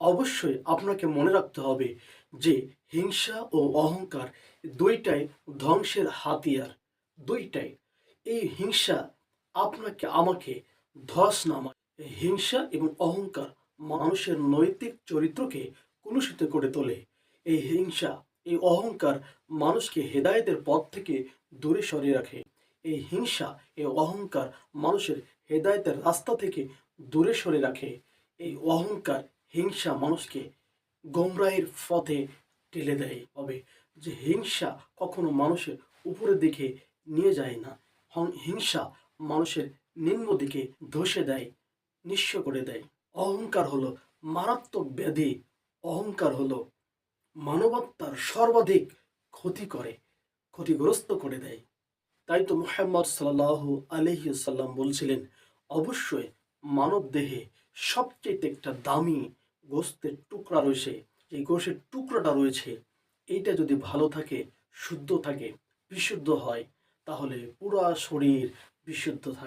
অবশ্যই আপনাকে মনে রাখতে হবে যে হিংসা ও অহংকার দুইটাই ধ্বংসের হাতিয়ার, দুইটাই। এই হিংসা আপনাকে, আমাকে ধস নামায়। হিংসা এবং অহংকার মানুষের নৈতিক চরিত্রকে কলুষিত করে তোলে। এই হিংসা, এই অহংকার মানুষকে হেদায়েতের পথ থেকে দূরে সরিয়ে রাখে। এই হিংসা, এই অহংকার মানুষের হেদায়েতের রাস্তা থেকে দূরে সরে রাখে। এই অহংকার হিংসা মানুষকে গোমরাহের পথে ঠেলে দেয়। হবে যে হিংসা কখনো মানুষের উপরের দিকে নিয়ে যায় না হিংসা মানুষের নিম্ন দিকে ধসে দেয়, নিঃস্ব করে দেয়। অহংকার হলো মারাত্মক ব্যাধি, অহংকার হলো মানবতার সর্বাধিক ক্ষতি করে, ক্ষতিগ্রস্ত করে দেয়। তাই তো মোহাম্মদ সাল্লাহ আলহিসাল্লাম বলছিলেন, অবশ্যই মানব দেহে সবচেয়ে একটা দামি গোস্তের টুকরা রয়েছে, এই গোষ্ঠের টুকরাটা রয়েছে, এইটা যদি ভালো থাকে, শুদ্ধ থাকে, বিশুদ্ধ হয়, তাহলে পুরা শরীর বিশুদ্ধ থাকে